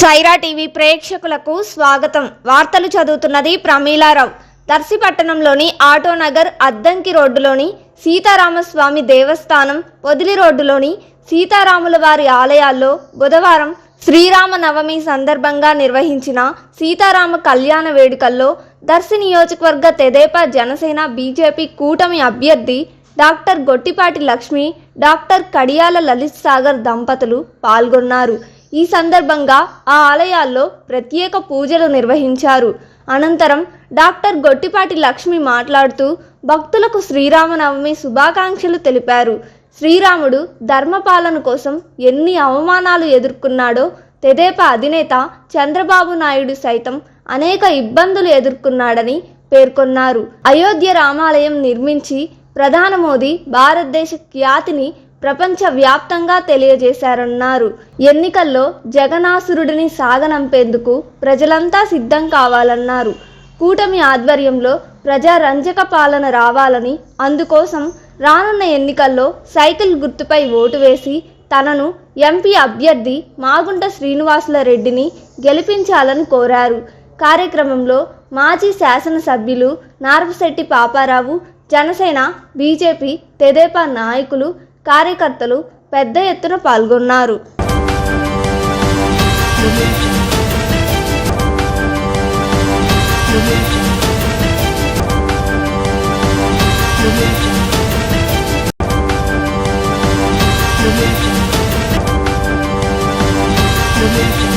Sye Raa TV ప్రేక్షకులకు స్వాగతం. వార్తలు చదువుతున్నది ప్రమీలారావు. దర్శిపట్టణంలోని ఆటోనగర్ అద్దంకి రోడ్డులోని సీతారామస్వామి దేవస్థానం పొదిలి రోడ్డులోని సీతారాముల వారి ఆలయాల్లో బుధవారం శ్రీరామ నవమి సందర్భంగా నిర్వహించిన సీతారామ కళ్యాణ వేడుకల్లో దర్శి నియోజకవర్గ తెదేపా జనసేన బీజేపీ కూటమి అభ్యర్థి డాక్టర్ గొట్టిపాటి లక్ష్మి డాక్టర్ కడియాల లలిత్ సాగర్ దంపతులు పాల్గొన్నారు. ఈ సందర్భంగా ఆ ఆలయాల్లో ప్రత్యేక పూజలు నిర్వహించారు. అనంతరం డాక్టర్ గొట్టిపాటి లక్ష్మి మాట్లాడుతూ భక్తులకు శ్రీరామనవమి శుభాకాంక్షలు తెలిపారు. శ్రీరాముడు ధర్మపాలన కోసం ఎన్ని అవమానాలు ఎదుర్కొన్నాడో తెదేపా అధినేత చంద్రబాబు నాయుడు సైతం అనేక ఇబ్బందులు ఎదుర్కొన్నాడని పేర్కొన్నారు. అయోధ్య రామాలయం నిర్మించి ప్రధాన మోదీ భారతదేశ ఖ్యాతిని ప్రపంచ వ్యాప్తంగా తెలియజేశారన్నారు. ఎన్నికల్లో జగనాసురుడిని సాగనంపేందుకు ప్రజలంతా సిద్ధం కావాలన్నారు. కూటమి ఆధ్వర్యంలో ప్రజారంజక పాలన రావాలని అందుకోసం రానున్న ఎన్నికల్లో సైకిల్ గుర్తుపై ఓటు వేసి తనను ఎంపీ అభ్యర్థి మాగుంట శ్రీనివాసుల రెడ్డిని గెలిపించాలని కోరారు. కార్యక్రమంలో మాజీ శాసనసభ్యులు నార్పశెట్టి పాపారావు జనసేన బీజేపీ తెదేపా నాయకులు కార్యకర్తలు పెద్ద ఎత్తున పాల్గొన్నారు Thank you.